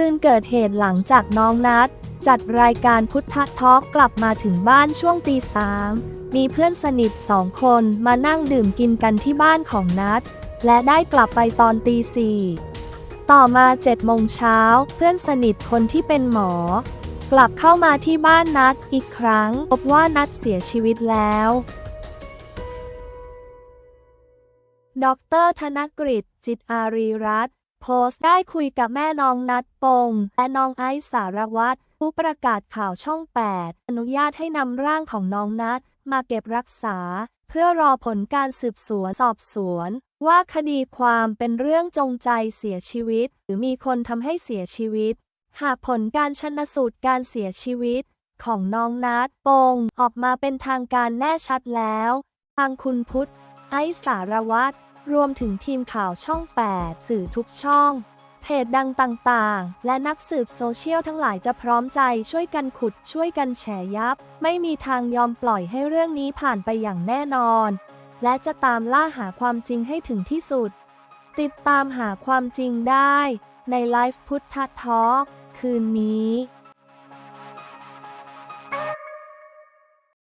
คืนเกิดเหตุหลังจากน้องนัด จัดรายการพุทธทอกกลับมาถึงบ้านช่วงตีสามมีเพื่อนสนิทสองคนมานั่งดื่มกินกันที่บ้านของนัด และได้กลับไปตอนตีสี่ต่อมาเจ็ดโมงเช้าเพื่อนสนิทคนที่เป็นหมอ กลับเข้ามาที่บ้านนัดอีกครั้ง พบว่านัดเสียชีวิตแล้วดรธนกฤษจิตอารีรัตน์ โพสต์ได้คุยกับแม่น้องนัดปง และน้องไอซ์สารวัตรผู้ประกาศข่าวช่อง 8 อนุญาตให้นำร่างของน้องนัดมาเก็บรักษา เพื่อรอผลการสืบสวนสอบสวน ว่าคดีความเป็นเรื่องจงใจเสียชีวิต หรือมีคนทำให้เสียชีวิต หากผลการชนสูตรการเสียชีวิต ของน้องนัดปงออกมาเป็นทางการแน่ชัดแล้ว ทางคุณพุทธไอซ์สารวัตร รวมถึงทีมข่าวช่อง 8 สื่อทุกช่อง เพจดังต่างๆ และนักสืบโซเชียลทั้งหลายจะพร้อมใจช่วยกันขุดช่วยกันแฉยับ ไม่มีทางยอมปล่อยให้เรื่องนี้ผ่านไปอย่างแน่นอน และจะตามล่าหาความจริงให้ถึงที่สุด ติดตามหาความจริงได้ ในไลฟ์พุทธทอล์กคืนนี้